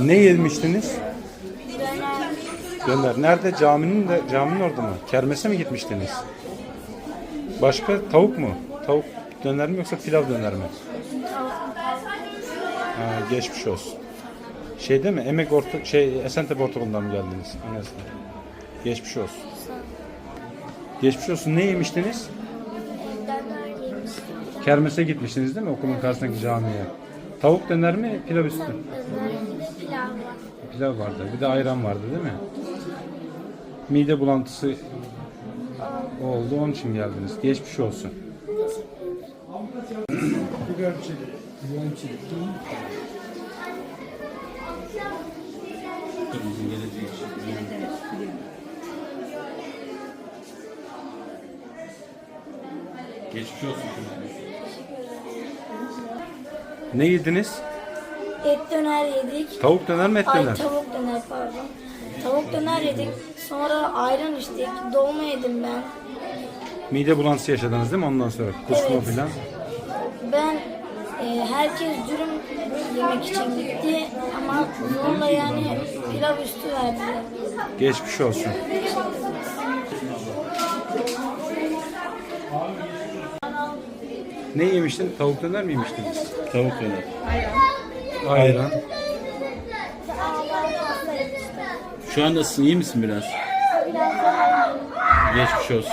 Ne yemiştiniz? Döner. Nerede? Caminin de caminin orada mı? Kermese mi gitmiştiniz? Başka tavuk mu? Tavuk döner mi yoksa pilav döner mi? Ha, geçmiş olsun. Şeyde mi? Emek orta şey Esentepe Ortaokulu'ndan mı geldiniz? Anasını. Geçmiş olsun. Geçmiş olsun. Ne yemiştiniz? Kermese gitmiştiniz değil mi? Okulun karşısındaki camiye. Tavuk döner mi? Pilav üstü. Döner bir de pilav var. Pilav vardı. Bir de ayran vardı değil mi? Mide bulantısı oldu. Onun için geldiniz. Geçmiş olsun. Geçmiş olsun. Ne yediniz? Et döner yedik. Tavuk döner mi et Ay döner? tavuk döner pardon. Tavuk döner yedik. Sonra ayran içtik. Dolma yedim ben. Mide bulantısı yaşadınız değil mi ondan sonra? Kusma Evet. filan. Ben e, herkes dürüm yemek için gitti ama zorla yani pilav üstü verdiler. Geçmiş olsun. Ne yemiştin? Tavuk döner mi yemiştiniz? Tavuk döner. Ayran. Şu anda iyi misin biraz? Geçmiş olsun.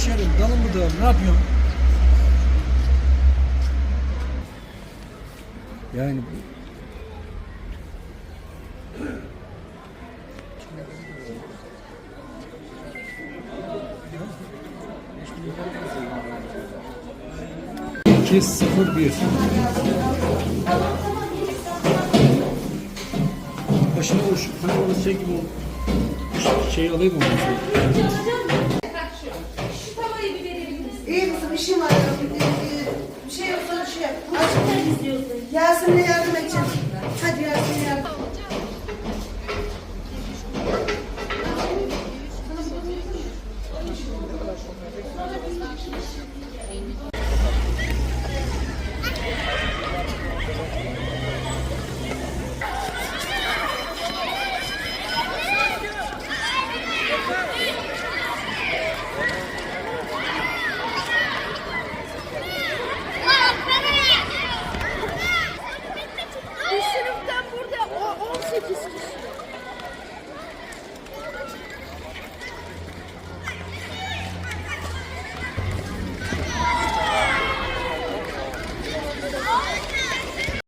Hemşerim dalın mı dağım ne yapıyorsun? Yani İki sıfır bir. Başına vur. Hani orası şey gibi o. Şey alayım mı? Kızım işim var. Ee, Bir şey yoksa şey yap. Yasemin'e yardım edeceğim. Hadi Yasemin'e yardım.